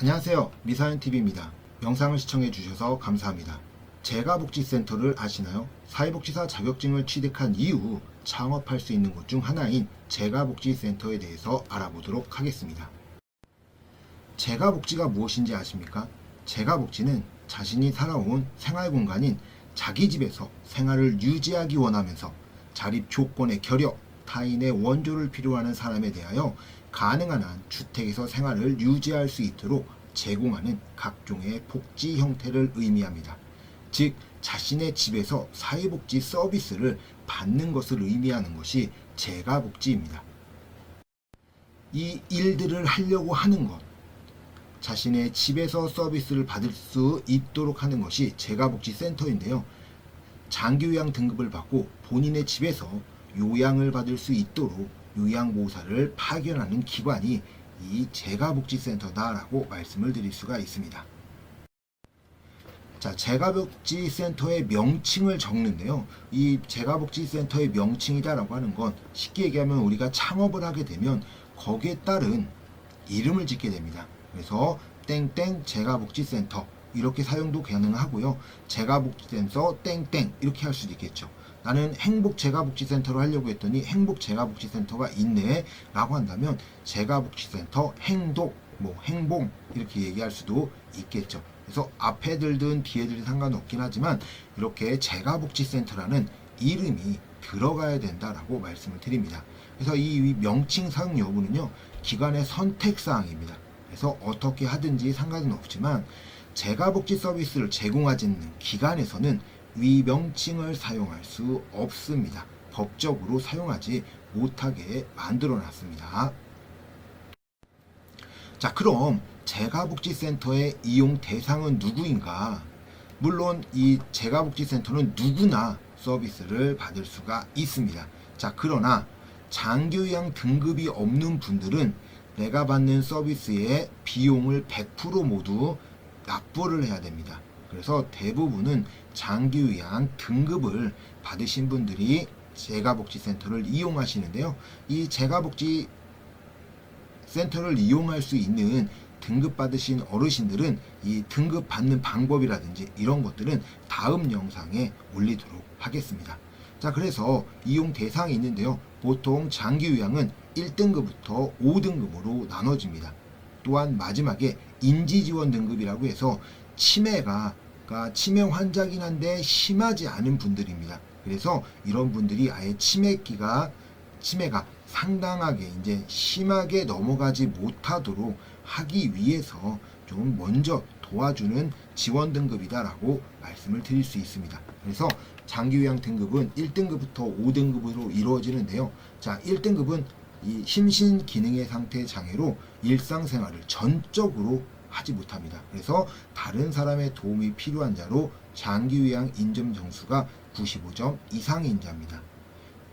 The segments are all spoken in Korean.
안녕하세요. 미사연TV입니다. 영상을 시청해 주셔서 감사합니다. 재가복지센터를 아시나요? 사회복지사 자격증을 취득한 이후 창업할 수 있는 곳 중 하나인 재가복지센터에 대해서 알아보도록 하겠습니다. 재가복지가 무엇인지 아십니까? 재가복지는 자신이 살아온 생활 공간인 자기 집에서 생활을 유지하기 원하면서 자립 조건의 결여, 타인의 원조를 필요하는 사람에 대하여 가능한 한 주택에서 생활을 유지할 수 있도록 제공하는 각종의 복지 형태를 의미합니다. 즉, 자신의 집에서 사회복지 서비스를 받는 것을 의미하는 것이 재가복지입니다. 이 일들을 하려고 하는 것, 자신의 집에서 서비스를 받을 수 있도록 하는 것이 재가복지센터인데요. 장기요양 등급을 받고 본인의 집에서 요양을 받을 수 있도록 요양보호사를 파견하는 기관이 이 재가복지센터다라고 말씀을 드릴 수가 있습니다. 자, 재가복지센터의 명칭을 적는데요. 이 재가복지센터의 명칭이다라고 하는 건 쉽게 얘기하면 우리가 창업을 하게 되면 거기에 따른 이름을 짓게 됩니다. 그래서 땡땡 재가복지센터 이렇게 사용도 가능하고요. 재가복지센터 땡땡 이렇게 할 수도 있겠죠. 나는 행복 재가복지센터로 하려고 했더니 행복 재가복지센터가 있네 라고 한다면 재가복지센터 행독 뭐 행봉 이렇게 얘기할 수도 있겠죠. 그래서 앞에 들든 뒤에 들든 상관없긴 하지만 이렇게 재가복지센터라는 이름이 들어가야 된다라고 말씀을 드립니다. 그래서 이 명칭 사용 여부는요 기관의 선택 사항입니다. 그래서 어떻게 하든지 상관은 없지만 재가복지 서비스를 제공하지 않는 기관에서는 위 명칭을 사용할 수 없습니다. 법적으로 사용하지 못하게 만들어 놨습니다. 자, 그럼 재가복지센터의 이용 대상은 누구인가? 물론 이 재가복지센터는 누구나 서비스를 받을 수가 있습니다. 자, 그러나 장교양 등급이 없는 분들은 내가 받는 서비스의 비용을 100% 모두 납부를 해야 됩니다. 그래서 대부분은 장기요양 등급을 받으신 분들이 재가복지센터를 이용하시는데요. 이 재가복지 센터를 이용할 수 있는 등급 받으신 어르신들은 이 등급 받는 방법이라든지 이런 것들은 다음 영상에 올리도록 하겠습니다. 자, 그래서 이용 대상이 있는데요. 보통 장기 요양은 1등급부터 5등급으로 나눠집니다. 또한 마지막에 인지 지원 등급이라고 해서 치매가 그러니까 치매 환자긴 한데 심하지 않은 분들입니다. 그래서 이런 분들이 아예 치매기가 치매가 상당하게 이제 심하게 넘어가지 못하도록 하기 위해서 좀 먼저 도와주는 지원 등급이다라고 말씀을 드릴 수 있습니다. 그래서 장기 요양 등급은 1등급부터 5등급으로 이루어지는데요. 자, 1등급은 이 심신 기능의 상태 장애로 일상생활을 전적으로 하지 못합니다. 그래서 다른 사람의 도움이 필요한 자로 장기요양 인증 점수가 95점 이상인 자입니다.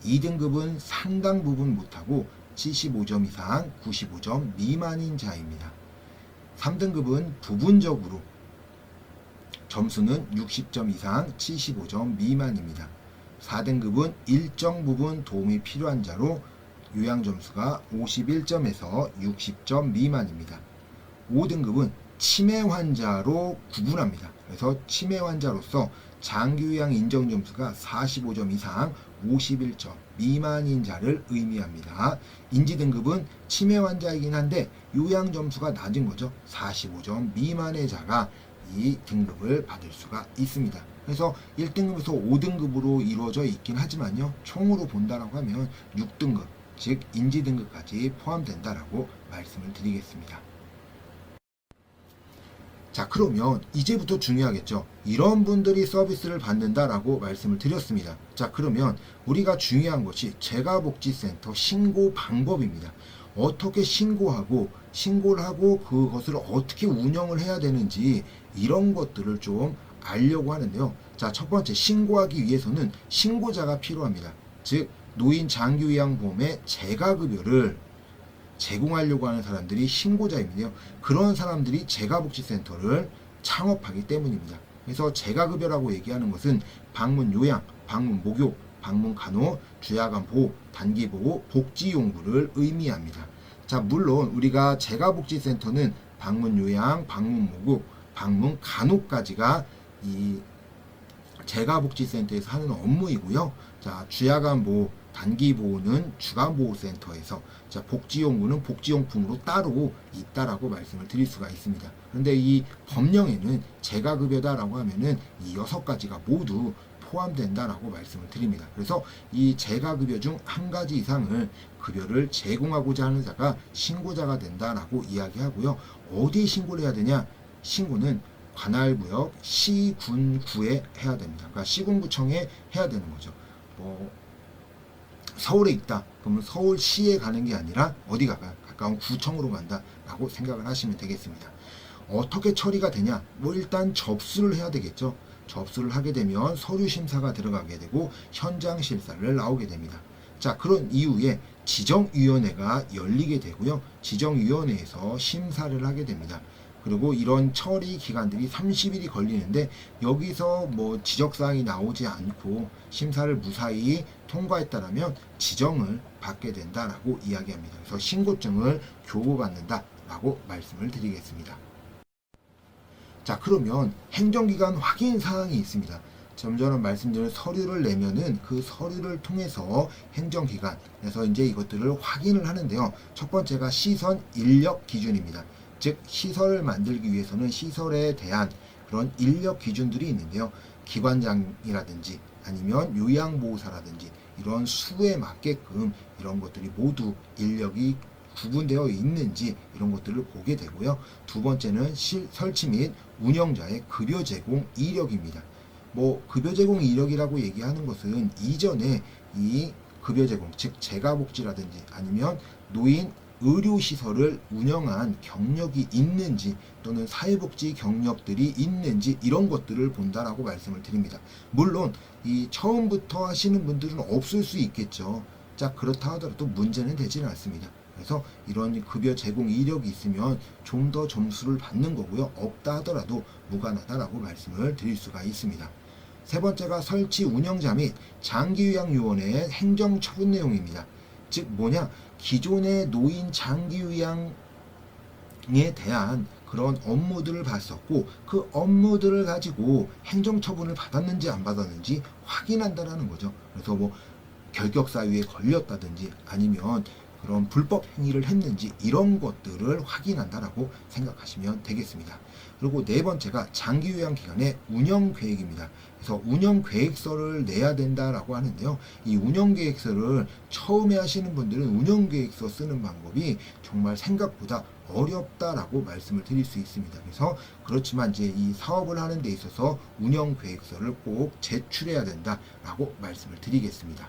2등급은 상당 부분 못하고 75점 이상 95점 미만인 자입니다. 3등급은 부분적으로 점수는 60점 이상 75점 미만입니다. 4등급은 일정 부분 도움이 필요한 자로 요양 점수가 51점에서 60점 미만입니다. 5등급은 치매 환자로 구분합니다. 그래서 치매 환자로서 장기요양 인정 점수가 45점 이상 51점 미만인 자를 의미합니다. 인지 등급은 치매 환자이긴 한데 요양 점수가 낮은 거죠. 45점 미만의 자가 이 등급을 받을 수가 있습니다. 그래서 1등급에서 5등급으로 이루어져 있긴 하지만요. 총으로 본다라고 하면 6등급, 즉 인지 등급까지 포함된다라고 말씀을 드리겠습니다. 자, 그러면 이제부터 중요하겠죠. 이런 분들이 서비스를 받는다라고 말씀을 드렸습니다. 자, 그러면 우리가 중요한 것이 재가복지센터 신고 방법입니다. 어떻게 신고하고 신고를 하고 그것을 어떻게 운영을 해야 되는지 이런 것들을 좀 알려고 하는데요. 자, 첫 번째 신고하기 위해서는 신고자가 필요합니다. 즉 노인 장기요양보험의 재가급여를 제공하려고 하는 사람들이 신고자입니다. 그런 사람들이 재가복지센터를 창업하기 때문입니다. 그래서 재가급여라고 얘기하는 것은 방문 요양, 방문 목욕, 방문 간호, 주야간 보호, 단기 보호, 복지 용구를 의미합니다. 자, 물론 우리가 재가복지센터는 방문 요양, 방문 모국, 방문 간호까지가 이 재가복지센터에서 하는 업무이고요. 자, 주야간 보호, 단기 보호는 주간 보호센터에서, 자, 복지용구는 복지용품으로 따로 있다라고 말씀을 드릴 수가 있습니다. 그런데 이 법령에는 재가급여다라고 하면은 이 여섯 가지가 모두 포함된다라고 말씀을 드립니다. 그래서 이 재가급여 중 한 가지 이상을 급여를 제공하고자 하는 자가 신고자가 된다라고 이야기하고요. 어디에 신고를 해야 되냐? 신고는 관할구역 시군구에 해야 됩니다. 그러니까 시군구청에 해야 되는 거죠. 뭐 서울에 있다. 그러면 서울시에 가는 게 아니라 어디 가가 가까운 구청으로 간다라고 생각을 하시면 되겠습니다. 어떻게 처리가 되냐? 뭐 일단 접수를 해야 되겠죠. 접수를 하게 되면 서류 심사가 들어가게 되고 현장 실사를 나오게 됩니다. 자, 그런 이후에 지정위원회가 열리게 되고요. 지정위원회에서 심사를 하게 됩니다. 그리고 이런 처리 기간들이 30일이 걸리는데 여기서 뭐 지적사항이 나오지 않고 심사를 무사히 통과했다라면 지정을 받게 된다라고 이야기합니다. 그래서 신고증을 교부받는다라고 말씀을 드리겠습니다. 자 그러면 행정기관 확인 사항이 있습니다. 좀 전에 말씀드린 서류를 내면은 그 서류를 통해서 행정기관에서 이제 이것들을 확인을 하는데요. 첫 번째가 시선 인력 기준입니다. 즉 시설을 만들기 위해서는 시설에 대한 그런 인력 기준들이 있는데요. 기관장이라든지 아니면 요양보호사라든지 이런 수에 맞게끔 이런 것들이 모두 인력이 구분되어 있는지 이런 것들을 보게 되고요. 두 번째는 실, 설치 및 운영자의 급여 제공 이력입니다. 뭐 급여 제공 이력이라고 얘기하는 것은 이전에 이 급여 제공 즉 재가복지라든지 아니면 노인 의료시설을 운영한 경력이 있는지 또는 사회복지 경력들이 있는지 이런 것들을 본다라고 말씀을 드립니다. 물론 이 처음부터 하시는 분들은 없을 수 있겠죠. 자 그렇다 하더라도 문제는 되지는 않습니다. 그래서 이런 급여 제공 이력이 있으면 좀 더 점수를 받는 거고요. 없다 하더라도 무관하다라고 말씀을 드릴 수가 있습니다. 세 번째가 설치 운영자 및 장기요양요원의 행정 처분 내용입니다. 즉 뭐냐 기존의 노인 장기 요양에 대한 그런 업무들을 봤었고 그 업무들을 가지고 행정 처분을 받았는지 안 받았는지 확인한다라는 거죠. 그래서 뭐 결격 사유에 걸렸다든지 아니면 그런 불법 행위를 했는지 이런 것들을 확인한다라고 생각하시면 되겠습니다. 그리고 네 번째가 장기 요양 기간의 운영 계획입니다. 그래서 운영 계획서를 내야 된다라고 하는데요. 이 운영 계획서를 처음에 하시는 분들은 운영 계획서 쓰는 방법이 정말 생각보다 어렵다라고 말씀을 드릴 수 있습니다. 그래서 그렇지만 이제 이 사업을 하는 데 있어서 운영 계획서를 꼭 제출해야 된다라고 말씀을 드리겠습니다.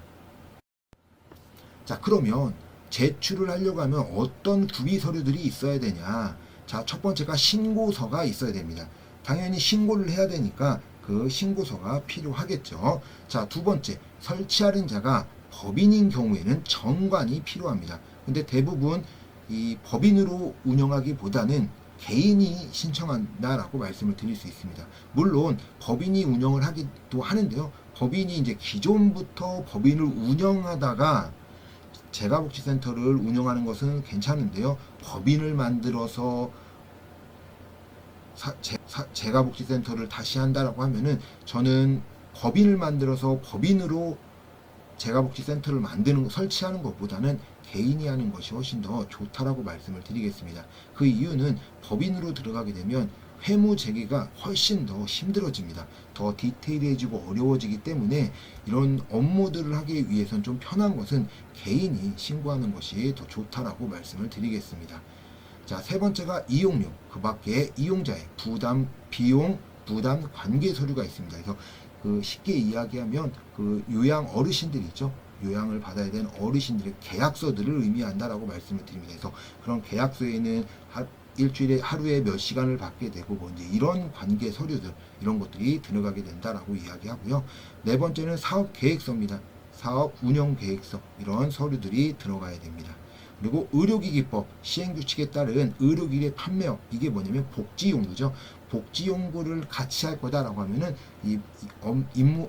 자, 그러면 제출을 하려고 하면 어떤 구비 서류들이 있어야 되냐? 자, 첫 번째가 신고서가 있어야 됩니다. 당연히 신고를 해야 되니까 그 신고서가 필요하겠죠. 자, 두 번째, 설치하는 자가 법인인 경우에는 정관이 필요합니다. 근데 대부분 이 법인으로 운영하기보다는 개인이 신청한다라고 말씀을 드릴 수 있습니다. 물론 법인이 운영을 하기도 하는데요. 법인이 이제 기존부터 법인을 운영하다가 재가복지센터를 운영하는 것은 괜찮은데요. 법인을 만들어서 사, 재, 사, 재가복지센터를 다시 한다라고 하면은 저는 법인을 만들어서 법인으로 재가복지센터를 만드는 설치하는 것보다는 개인이 하는 것이 훨씬 더 좋다라고 말씀을 드리겠습니다. 그 이유는 법인으로 들어가게 되면 회무 재개가 훨씬 더 힘들어집니다. 더 디테일해지고 어려워지기 때문에 이런 업무들을 하기 위해선 좀 편한 것은 개인이 신고하는 것이 더 좋다라고 말씀을 드리겠습니다. 자, 세 번째가 이용료, 그 밖에 이용자의 부담, 비용, 부담 관계 서류가 있습니다. 그래서 그 쉽게 이야기하면 그 요양 어르신들 있죠. 요양을 받아야 되는 어르신들의 계약서들을 의미한다라고 말씀을 드립니다. 그래서 그런 계약서에는 하, 일주일에 하루에 몇 시간을 받게 되고 뭐 이제 이런 관계 서류들 이런 것들이 들어가게 된다라고 이야기하고요. 네 번째는 사업 계획서입니다. 사업 운영 계획서 이런 서류들이 들어가야 됩니다. 그리고 의료기기법 시행규칙에 따른 의료기기 판매업 이게 뭐냐면 복지용구죠. 복지용구를 같이 할 거다라고 하면은 이, 임무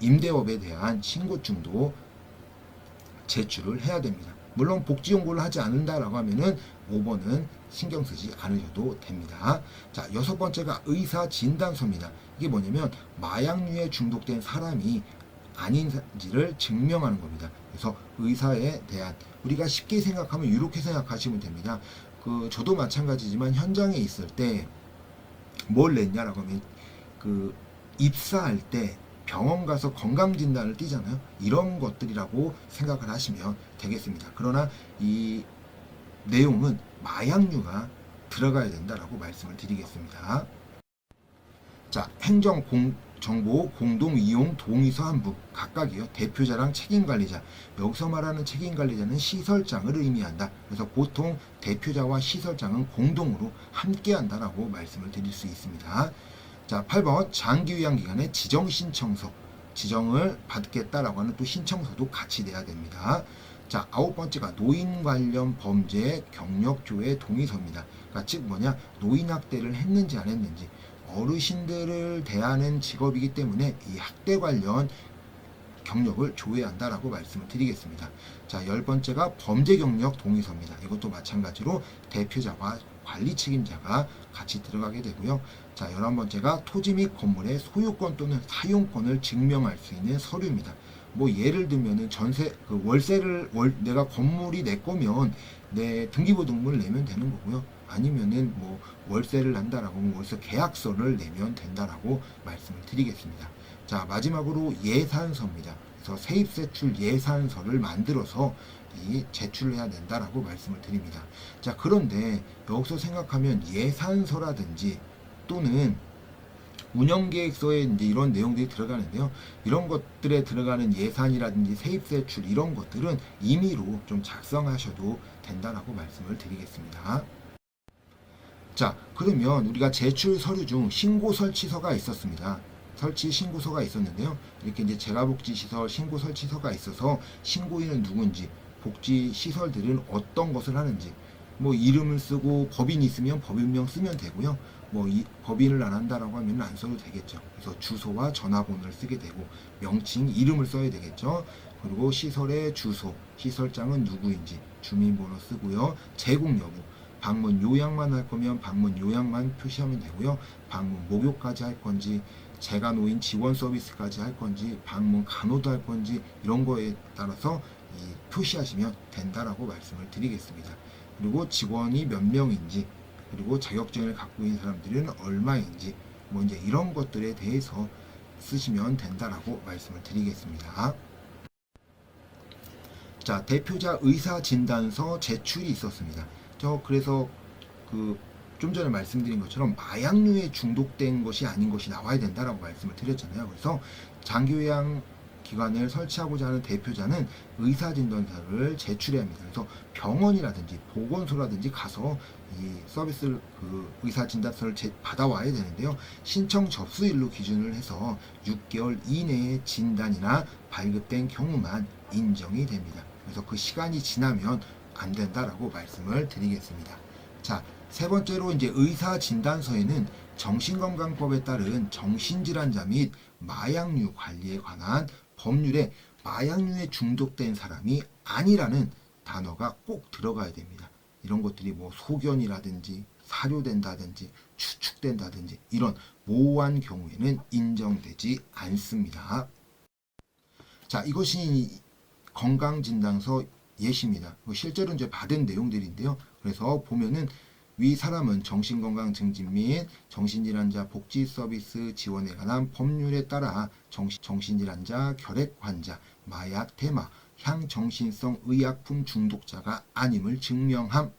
임대업에 대한 신고증도 제출을 해야 됩니다. 물론 복지용구를 하지 않는다라고 하면은 5번은 신경 쓰지 않으셔도 됩니다. 자, 여섯 번째가 의사 진단서입니다. 이게 뭐냐면 마약류에 중독된 사람이 아닌지를 증명하는 겁니다. 그래서 의사에 대한 우리가 쉽게 생각하면 이렇게 생각하시면 됩니다. 그 저도 마찬가지지만 현장에 있을 때 뭘 냈냐라고 하면 그 입사할 때 병원 가서 건강 진단을 띄잖아요. 이런 것들이라고 생각을 하시면 되겠습니다. 그러나 이 내용은 마약류가 들어가야 된다라고 말씀을 드리겠습니다. 자, 행정 공, 정보 공동 이용 동의서 한부 각각이요. 대표자랑 책임 관리자. 여기서 말하는 책임 관리자는 시설장을 의미한다. 그래서 보통 대표자와 시설장은 공동으로 함께 한다라고 말씀을 드릴 수 있습니다. 자, 8번 장기 요양 기관의 지정 신청서. 지정을 받겠다라고 하는 또 신청서도 같이 내야 됩니다. 자, 아홉 번째가 노인 관련 범죄 경력 조회 동의서입니다. 그러니까 즉 뭐냐? 노인 학대를 했는지 안 했는지 어르신들을 대하는 직업이기 때문에 이 학대 관련 경력을 조회한다라고 말씀을 드리겠습니다. 자, 열 번째가 범죄 경력 동의서입니다. 이것도 마찬가지로 대표자와 관리 책임자가 같이 들어가게 되고요. 자, 열한 번째가 토지 및 건물의 소유권 또는 사용권을 증명할 수 있는 서류입니다. 뭐 예를 들면은 전세 그 월세를 월 내가 건물이 내 거면 내 등기부등본을 내면 되는 거고요. 아니면은 뭐 월세를 난다라고 하면 월세 계약서를 내면 된다라고 말씀을 드리겠습니다. 자 마지막으로 예산서입니다. 그래서 세입세출 예산서를 만들어서 이 제출해야 된다라고 말씀을 드립니다. 자 그런데 여기서 생각하면 예산서라든지 또는 운영계획서에 이제 이런 내용들이 들어가는데요. 이런 것들에 들어가는 예산이라든지 세입세출 이런 것들은 임의로 좀 작성하셔도 된다라고 말씀을 드리겠습니다. 자, 그러면 우리가 제출 서류 중 신고 설치서가 있었습니다. 설치 신고서가 있었는데요. 이렇게 이제 재가복지시설 신고 설치서가 있어서 신고인은 누군지, 복지 시설들은 어떤 것을 하는지, 뭐 이름을 쓰고 법인이 있으면 법인명 쓰면 되고요. 뭐 이 법인을 안 한다라고 하면 안 써도 되겠죠. 그래서 주소와 전화번호를 쓰게 되고 명칭 이름을 써야 되겠죠. 그리고 시설의 주소, 시설장은 누구인지 주민번호 쓰고요. 제공 여부, 방문 요약만 할 거면 방문 요약만 표시하면 되고요. 방문 목욕까지 할 건지 재가 노인 지원 서비스까지 할 건지 방문 간호도 할 건지 이런 거에 따라서 이 표시하시면 된다라고 말씀을 드리겠습니다. 그리고 직원이 몇 명인지 그리고 자격증을 갖고 있는 사람들은 얼마인지 뭐 이제 이런 것들에 대해서 쓰시면 된다라고 말씀을 드리겠습니다. 자, 대표자 의사 진단서 제출이 있었습니다. 저 그래서 그 좀 전에 말씀드린 것처럼 마약류에 중독된 것이 아닌 것이 나와야 된다라고 말씀을 드렸잖아요. 그래서 장기요양 기관을 설치하고자 하는 대표자는 의사 진단서를 제출해야 합니다. 그래서 병원이라든지 보건소라든지 가서 이 서비스를 그 의사 진단서를 제- 받아와야 되는데요. 신청 접수일로 기준을 해서 6개월 이내에 진단이나 발급된 경우만 인정이 됩니다. 그래서 그 시간이 지나면 안 된다라고 말씀을 드리겠습니다. 자, 세 번째로 이제 의사 진단서에는 정신건강법에 따른 정신질환자 및 마약류 관리에 관한 법률에 마약류에 중독된 사람이 아니라는 단어가 꼭 들어가야 됩니다. 이런 것들이 뭐 소견이라든지 사료된다든지 추측된다든지 이런 모호한 경우에는 인정되지 않습니다. 자, 이것이 건강진단서 예시입니다. 이거 실제로 이제 받은 내용들인데요. 그래서 보면은 위 사람은 정신건강 증진 및 정신질환자 복지 서비스 지원에 관한 법률에 따라 정신, 정신질환자, 결핵 환자, 마약 대마, 향정신성 의약품 중독자가 아님을 증명함.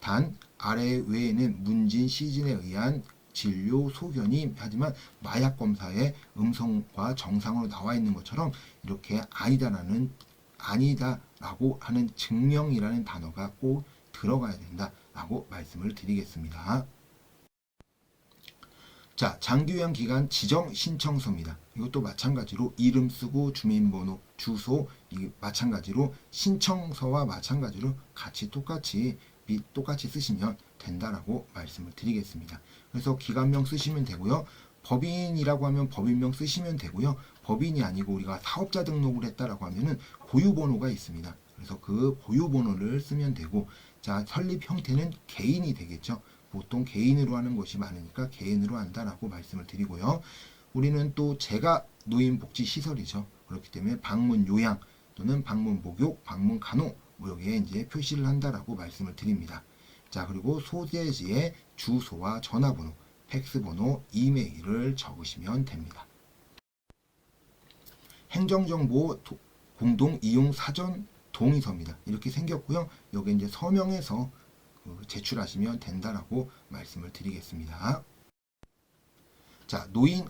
단 아래 외에는 문진 시즌에 의한 진료 소견이 하지만 마약 검사에 음성과 정상으로 나와 있는 것처럼 이렇게 아니다라는 아니다라고 하는 증명이라는 단어가 꼭 들어가야 된다 라고 말씀을 드리겠습니다. 자, 장기요양 기간 지정 신청서입니다. 이것도 마찬가지로 이름 쓰고 주민번호, 주소 이 마찬가지로 신청서와 마찬가지로 같이 똑같이 미- 똑같이 쓰시면 된다라고 말씀을 드리겠습니다. 그래서 기관명 쓰시면 되고요. 법인이라고 하면 법인명 쓰시면 되고요. 법인이 아니고 우리가 사업자 등록을 했다라고 하면은 고유번호가 있습니다. 그래서 그 고유번호를 쓰면 되고 자, 설립 형태는 개인이 되겠죠. 보통 개인으로 하는 것이 많으니까 개인으로 한다라고 말씀을 드리고요. 우리는 또 제가 노인복지 시설이죠. 그렇기 때문에 방문 요양 또는 방문 목욕, 방문 간호 뭐 여기에 이제 표시를 한다라고 말씀을 드립니다. 자, 그리고 소재지에 주소와 전화번호, 팩스번호, 이메일을 적으시면 됩니다. 행정정보 도- 공동 이용 사전 동의서입니다. 이렇게 생겼고요. 여기 이제 서명해서 그 제출하시면 된다라고 말씀을 드리겠습니다. 자, 노인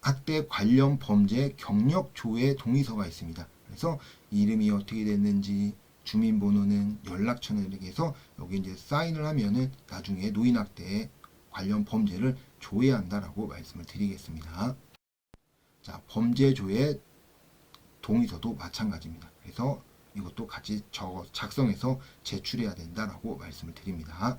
학대 관련 범죄 경력 조회 동의서가 있습니다. 그래서 이름이 어떻게 됐는지 주민번호는 연락처는 이렇게 해서 여기 이제 사인을 하면은 나중에 노인 학대 관련 범죄를 조회한다라고 말씀을 드리겠습니다. 자, 범죄 조회 동의서도 마찬가지입니다. 그래서 이것도 같이 적어 작성해서 제출해야 된다라고 말씀을 드립니다.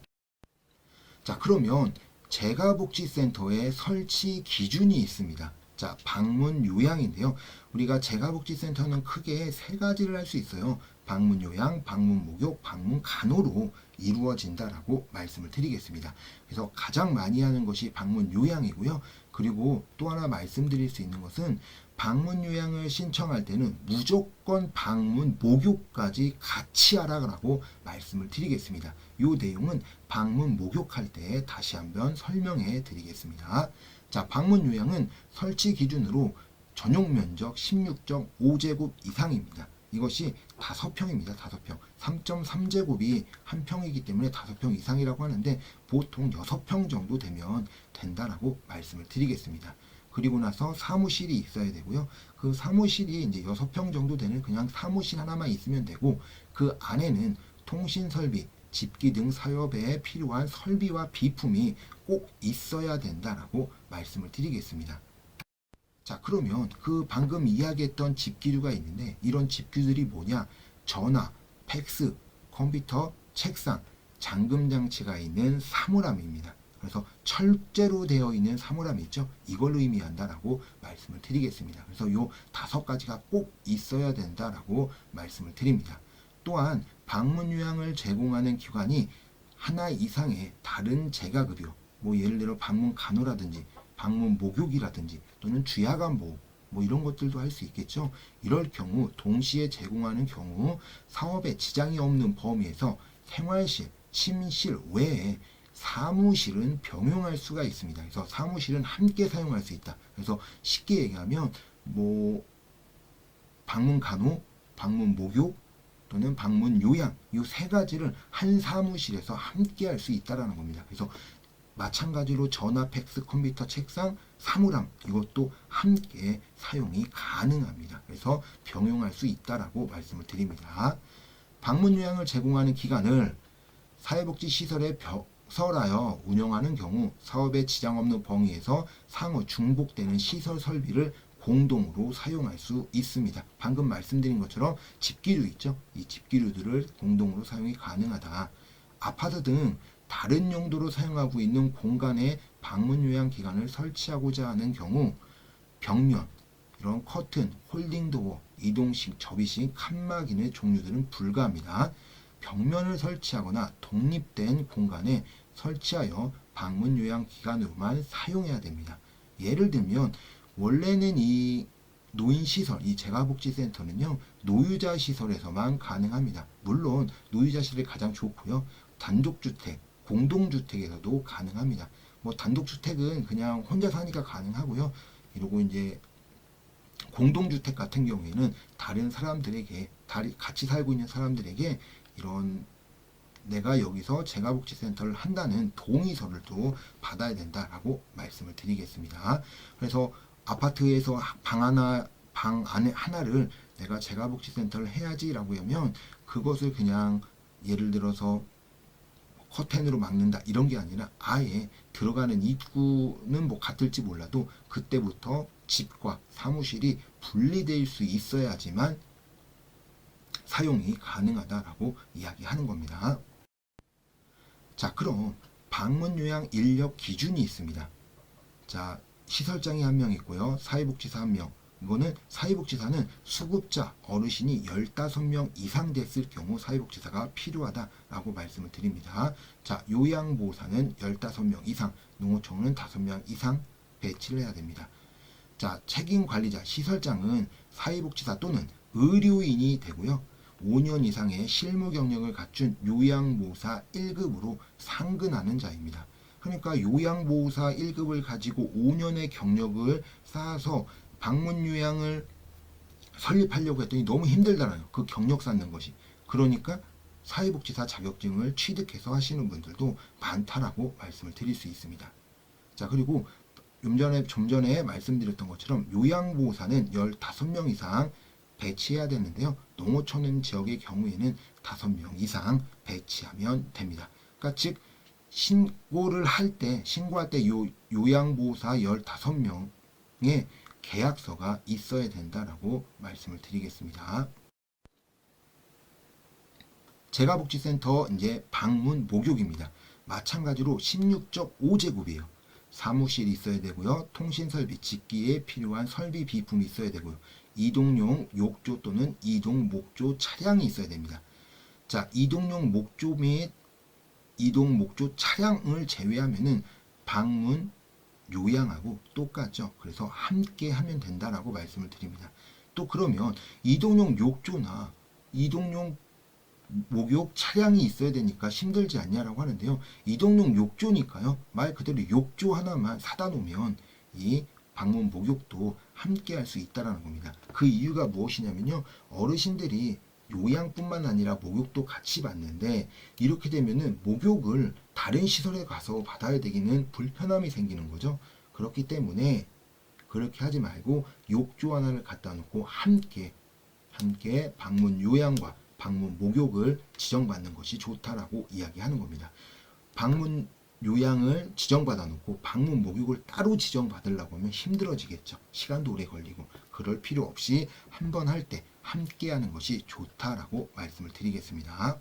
자, 그러면 재가복지센터의 설치 기준이 있습니다. 자, 방문 요양인데요. 우리가 재가복지센터는 크게 세 가지를 할 수 있어요. 방문 요양, 방문 목욕, 방문 간호로 이루어진다라고 말씀을 드리겠습니다. 그래서 가장 많이 하는 것이 방문 요양이고요. 그리고 또 하나 말씀드릴 수 있는 것은 방문 요양을 신청할 때는 무조건 방문 목욕까지 같이 하라고 말씀을 드리겠습니다. 이 내용은 방문 목욕할 때 다시 한번 설명해 드리겠습니다. 자, 방문 요양은 설치 기준으로 전용 면적 16.5제곱 이상입니다. 이것이 5평입니다. 5평. 3.3제곱이 한 평이기 때문에 5평 이상이라고 하는데 보통 6평 정도 되면 된다라고 말씀을 드리겠습니다. 그리고 나서 사무실이 있어야 되고요. 그 사무실이 이제 6평 정도 되는 그냥 사무실 하나만 있으면 되고 그 안에는 통신 설비, 집기 등 사업에 필요한 설비와 비품이 꼭 있어야 된다라고 말씀을 드리겠습니다. 자, 그러면 그 방금 이야기했던 집기류가 있는데 이런 집기들이 뭐냐? 전화, 팩스, 컴퓨터, 책상, 잠금 장치가 있는 사물함입니다. 그래서 철제로 되어 있는 사물함이 있죠. 이걸 의미한다라고 말씀을 드리겠습니다. 그래서 요 다섯 가지가 꼭 있어야 된다라고 말씀을 드립니다. 또한 방문 요양을 제공하는 기관이 하나 이상의 다른 재가 급여, 뭐 예를 들어 방문 간호라든지 방문 목욕이라든지 또는 주야간 보호 뭐 이런 것들도 할 수 있겠죠. 이럴 경우 동시에 제공하는 경우 사업에 지장이 없는 범위에서 생활실, 침실 외에 사무실은 병용할 수가 있습니다. 그래서 사무실은 함께 사용할 수 있다. 그래서 쉽게 얘기하면 뭐 방문 간호, 방문 목욕 또는 방문 요양 이 세 가지를 한 사무실에서 함께 할 수 있다라는 겁니다. 그래서 마찬가지로 전화, 팩스, 컴퓨터, 책상, 사물함 이것도 함께 사용이 가능합니다. 그래서 병용할 수 있다라고 말씀을 드립니다. 방문 요양을 제공하는 기관을 사회복지시설에 설하여 운영하는 경우 사업에 지장 없는 범위에서 상호 중복되는 시설 설비를 공동으로 사용할 수 있습니다. 방금 말씀드린 것처럼 집기류 있죠? 이 집기류들을 공동으로 사용이 가능하다. 아파트 등 다른 용도로 사용하고 있는 공간에 방문 요양 기관을 설치하고자 하는 경우 벽면, 이런 커튼, 홀딩 도어, 이동식, 접이식, 칸막이의 종류들은 불가합니다. 벽면을 설치하거나 독립된 공간에 설치하여 방문 요양 기관으로만 사용해야 됩니다. 예를 들면 원래는 이 노인 시설, 이 재가복지센터는요 노유자 시설에서만 가능합니다. 물론 노유자 시설이 가장 좋고요. 단독주택, 공동주택에서도 가능합니다. 뭐 단독주택은 그냥 혼자 사니까 가능하고요. 이러고 이제 공동주택 같은 경우에는 다른 사람들에게 같이 살고 있는 사람들에게 이런 내가 여기서 재가복지센터를 한다는 동의서를 또 받아야 된다라고 말씀을 드리겠습니다. 그래서 아파트에서 방 하나 방 안에 하나를 내가 재가복지센터를 해야지라고 하면 그것을 그냥 예를 들어서 커튼으로 막는다 이런 게 아니라 아예 들어가는 입구는 뭐 같을지 몰라도 그때부터 집과 사무실이 분리될 수 있어야지만 사용이 가능하다라고 이야기하는 겁니다. 자, 그럼 방문 요양 인력 기준이 있습니다. 자, 시설장이 한 명 있고요. 사회복지사 한 명, 이거는 사회복지사는 수급자 어르신이 15명 이상 됐을 경우 사회복지사가 필요하다라고 말씀을 드립니다. 자, 요양보호사는 15명 이상, 농어촌은 5명 이상 배치를 해야 됩니다. 자, 책임 관리자, 시설장은 사회복지사 또는 의료인이 되고요. 5년 이상의 실무 경력을 갖춘 요양보호사 1급으로 상근하는 자입니다. 그러니까 요양보호사 1급을 가지고 5년의 경력을 쌓아서 방문 요양을 설립하려고 했더니 너무 힘들잖아요. 그 경력 쌓는 것이. 그러니까 사회복지사 자격증을 취득해서 하시는 분들도 많다라고 말씀을 드릴 수 있습니다. 자, 그리고 좀 전에, 좀 전에 말씀드렸던 것처럼 요양보호사는 15명 이상 배치해야 되는데요. 농어촌은 지역의 경우에는 5명 이상 배치하면 됩니다. 그러니까 즉, 신고를 할 때, 신고할 때 요, 요양보호사 15명의 계약서가 있어야 된다라고 말씀을 드리겠습니다. 재가복지센터 이제 방문 목욕입니다. 마찬가지로 16.5제곱이에요. 사무실 있어야 되고요. 통신설비 짓기에 필요한 설비 비품이 있어야 되고요. 이동용 욕조 또는 이동 목조 차량이 있어야 됩니다. 자, 이동용 목조 및 이동 목조 차량을 제외하면은 방문 요양하고 똑같죠. 그래서 함께 하면 된다라고 말씀을 드립니다. 또 그러면 이동용 욕조나 이동용 목욕 차량이 있어야 되니까 힘들지 않냐라고 하는데요. 이동용 욕조니까요. 말 그대로 욕조 하나만 사다 놓으면 이 방문 목욕도 함께 할 수 있다라는 겁니다. 그 이유가 무엇이냐면요. 어르신들이 요양뿐만 아니라 목욕도 같이 받는데 이렇게 되면은 목욕을 다른 시설에 가서 받아야 되기는 불편함이 생기는 거죠. 그렇기 때문에 그렇게 하지 말고 욕조 하나를 갖다 놓고 함께 함께 방문 요양과 방문 목욕을 지정받는 것이 좋다라고 이야기하는 겁니다. 방문 요양을 지정받아 놓고 방문 목욕을 따로 지정받으려고 하면 힘들어지겠죠. 시간도 오래 걸리고 그럴 필요 없이 한 번 할 때 함께 하는 것이 좋다라고 말씀을 드리겠습니다.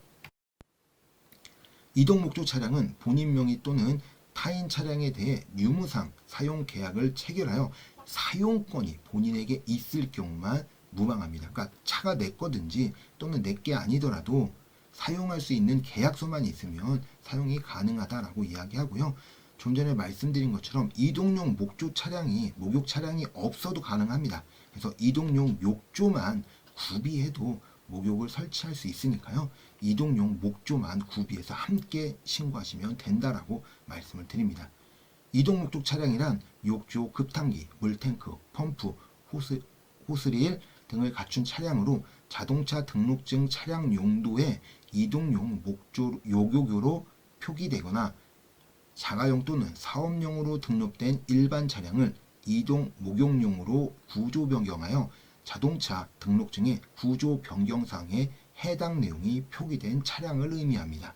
이동 목조 차량은 본인 명의 또는 타인 차량에 대해 유무상 사용 계약을 체결하여 사용권이 본인에게 있을 경우만 무방합니다. 그러니까 차가 내 거든지 또는 내 게 아니더라도 사용할 수 있는 계약서만 있으면 사용이 가능하다라고 이야기하고요. 좀 전에 말씀드린 것처럼 이동용 목조 차량이 목욕 차량이 없어도 가능합니다. 그래서 이동용 욕조만 구비해도 목욕을 설치할 수 있으니까요. 이동용 목조만 구비해서 함께 신고하시면 된다라고 말씀을 드립니다. 이동 목조 차량이란 욕조, 급탕기, 물탱크, 펌프, 호스, 호스릴 등을 갖춘 차량으로 자동차 등록증 차량 용도의 이동용 목조 요격으로 표기되거나 자가용 또는 사업용으로 등록된 일반 차량을 이동 목욕용으로 구조 변경하여 자동차 등록증의 구조 변경사항에 해당 내용이 표기된 차량을 의미합니다.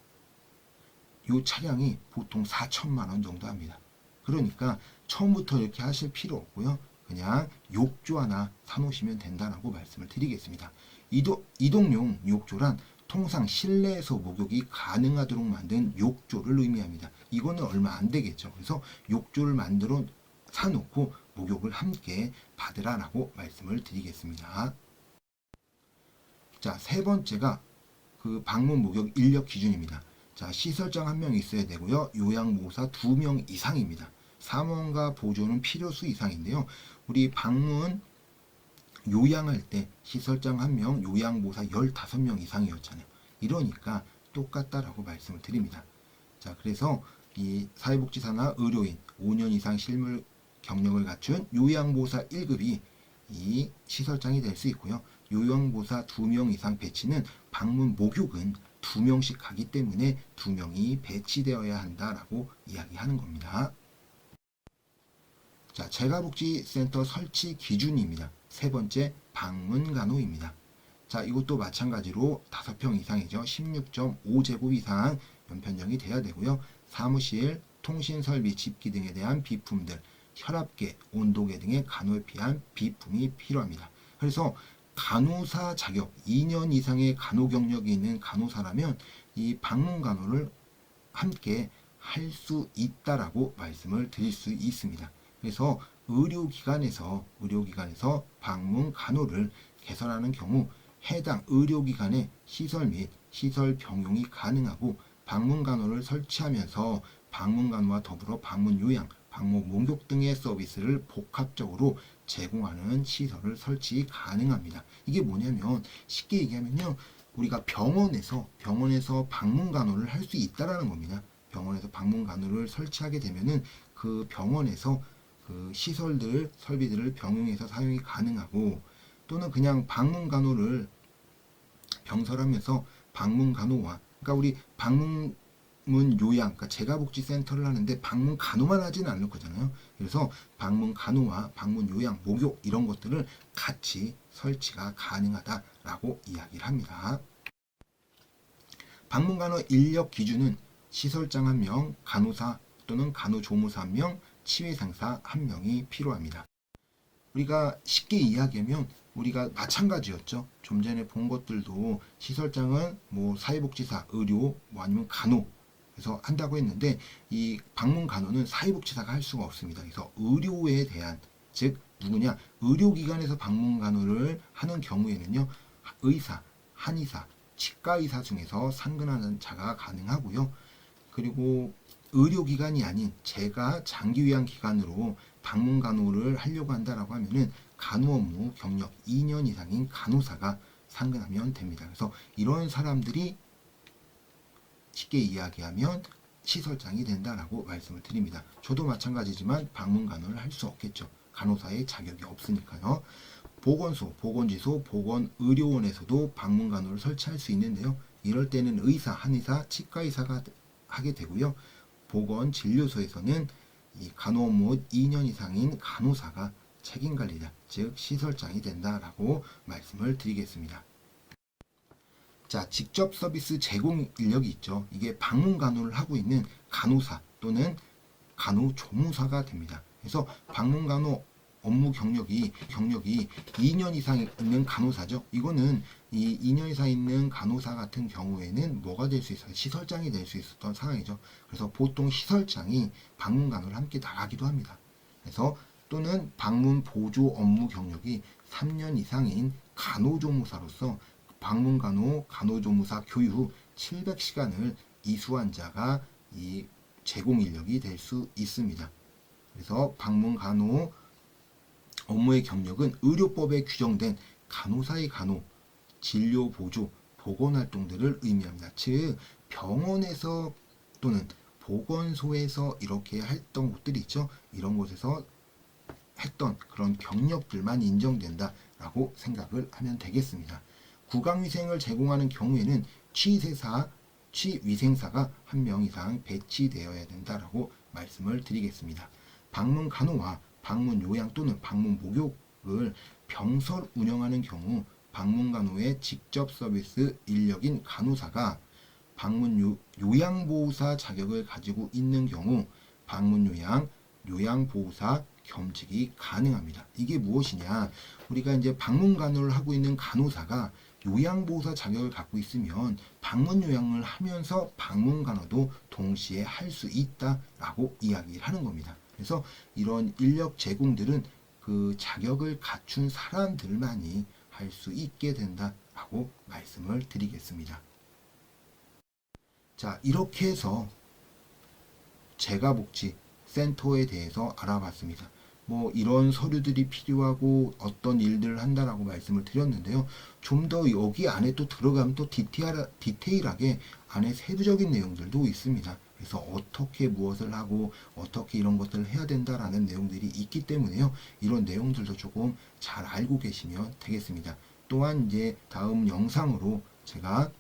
이 차량이 보통 4천만 원 정도 합니다. 그러니까 처음부터 이렇게 하실 필요 없고요. 그냥 욕조 하나 사놓으시면 된다라고 말씀을 드리겠습니다. 이동, 이동용 욕조란 통상 실내에서 목욕이 가능하도록 만든 욕조를 의미합니다. 이거는 얼마 안 되겠죠. 그래서 욕조를 만들어 사놓고 목욕을 함께 받으라라고 말씀을 드리겠습니다. 자, 세 번째가 그 방문 목욕 인력 기준입니다. 자, 시설장 한 명 있어야 되고요. 요양보호사 두 명 이상입니다. 사무원과 보조는 필요수 이상인데요. 우리 방문 요양할 때 시설장 한 명, 요양보호사 15명 이상이었잖아요. 이러니까 똑같다라고 말씀을 드립니다. 자, 그래서 이 사회복지사나 의료인 5년 이상 실물 경력을 갖춘 요양보호사 1급이 이 시설장이 될 수 있고요. 요양보호사 2명 이상 배치는 방문 목욕은 2명씩 가기 때문에 2명이 배치되어야 한다라고 이야기하는 겁니다. 자, 재가복지센터 설치 기준입니다. 세 번째, 방문 간호입니다. 자, 이것도 마찬가지로 5평 이상이죠. 16.5제곱 이상 연편형이 돼야 되고요. 사무실, 통신 설비, 집기 등에 대한 비품들, 혈압계, 온도계 등의 간호에 필요한 비품이 필요합니다. 그래서 간호사 자격 2년 이상의 간호 경력이 있는 간호사라면 이 방문 간호를 함께 할 수 있다라고 말씀을 드릴 수 있습니다. 그래서 의료기관에서 의료기관에서 방문 간호를 개설하는 경우 해당 의료기관의 시설 및 시설 병용이 가능하고 방문 간호를 설치하면서 방문 간호와 더불어 방문 요양, 방문 목욕 등의 서비스를 복합적으로 제공하는 시설을 설치 가능합니다. 이게 뭐냐면 쉽게 얘기하면요. 우리가 병원에서 병원에서 방문 간호를 할 수 있다라는 겁니다. 병원에서 방문 간호를 설치하게 되면은 그 병원에서 그 시설들 설비들을 병용해서 사용이 가능하고 또는 그냥 방문 간호를 병설하면서 방문 간호와 그러니까 우리 방문 요양 그러니까 재가복지센터를 하는데 방문 간호만 하지는 않을 거잖아요. 그래서 방문 간호와 방문 요양 목욕 이런 것들을 같이 설치가 가능하다라고 이야기를 합니다. 방문 간호 인력 기준은 시설장 1명, 간호사 또는 간호조무사 1명, 치매 상사 1명이 필요합니다. 우리가 쉽게 이야기하면 우리가 마찬가지였죠. 좀 전에 본 것들도 시설장은 뭐 사회복지사, 의료, 뭐 아니면 간호 그래서 한다고 했는데 이 방문 간호는 사회복지사가 할 수가 없습니다. 그래서 의료에 대한 즉 누구냐 의료기관에서 방문 간호를 하는 경우에는요 의사, 한의사, 치과의사 중에서 상근하는 자가 가능하고요. 그리고 의료기관이 아닌 제가 장기요양 기관으로 방문 간호를 하려고 한다라고 하면은 간호 업무 경력 2년 이상인 간호사가 상근하면 됩니다. 그래서 이런 사람들이 쉽게 이야기하면 시설장이 된다라고 말씀을 드립니다. 저도 마찬가지지만 방문 간호를 할 수 없겠죠. 간호사의 자격이 없으니까요. 보건소, 보건지소, 보건의료원에서도 방문 간호를 설치할 수 있는데요. 이럴 때는 의사, 한의사, 치과의사가 하게 되고요. 보건 진료소에서는 이 간호 업무 2년 이상인 간호사가 책임 관리자, 즉 시설장이 된다라고 말씀을 드리겠습니다. 자, 직접 서비스 제공 인력이 있죠. 이게 방문 간호를 하고 있는 간호사 또는 간호 조무사가 됩니다. 그래서 방문 간호 업무 경력이 경력이 2년 이상 있는 간호사죠. 이거는 이 2년 이상 있는 간호사 같은 경우에는 뭐가 될 수 있어요? 시설장이 될 수 있었던 상황이죠. 그래서 보통 시설장이 방문 간호를 함께 나가기도 합니다. 그래서 또는 방문 보조 업무 경력이 3년 이상인 간호조무사로서 방문 간호 간호조무사 교육 700시간을 이수한 자가 이 제공 인력이 될 수 있습니다. 그래서 방문 간호 업무의 경력은 의료법에 규정된 간호사의 간호, 진료 보조, 보건 활동들을 의미합니다. 즉 병원에서 또는 보건소에서 이렇게 했던 곳들이 있죠. 이런 곳에서 했던 그런 경력들만 인정된다라고 생각을 하면 되겠습니다. 구강위생을 제공하는 경우에는 취세사, 취위생사가 한 명 이상 배치되어야 된다라고 말씀을 드리겠습니다. 방문 간호와 방문 요양 또는 방문 목욕을 병설 운영하는 경우 방문 간호의 직접 서비스 인력인 간호사가 방문 요, 요양보호사 자격을 가지고 있는 경우 방문 요양, 요양보호사 겸직이 가능합니다. 이게 무엇이냐? 우리가 이제 방문 간호를 하고 있는 간호사가 요양보호사 자격을 갖고 있으면 방문 요양을 하면서 방문 간호도 동시에 할 수 있다라고 이야기를 하는 겁니다. 그래서 이런 인력 제공들은 그 자격을 갖춘 사람들만이 할 수 있게 된다라고 말씀을 드리겠습니다. 자, 이렇게 해서 재가복지 센터에 대해서 알아봤습니다. 뭐 이런 서류들이 필요하고 어떤 일들을 한다라고 말씀을 드렸는데요. 좀 더 여기 안에 또 들어가면 또 디테일, 디테일하게 안에 세부적인 내용들도 있습니다. 그래서 어떻게 무엇을 하고 어떻게 이런 것들을 해야 된다라는 내용들이 있기 때문에요. 이런 내용들도 조금 잘 알고 계시면 되겠습니다. 또한 이제 다음 영상으로 제가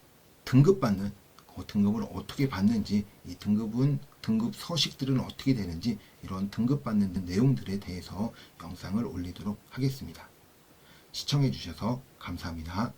등급 받는 그 등급을 어떻게 받는지 이 등급은 등급 서식들은 어떻게 되는지 이런 등급 받는 내용들에 대해서 영상을 올리도록 하겠습니다. 시청해 주셔서 감사합니다.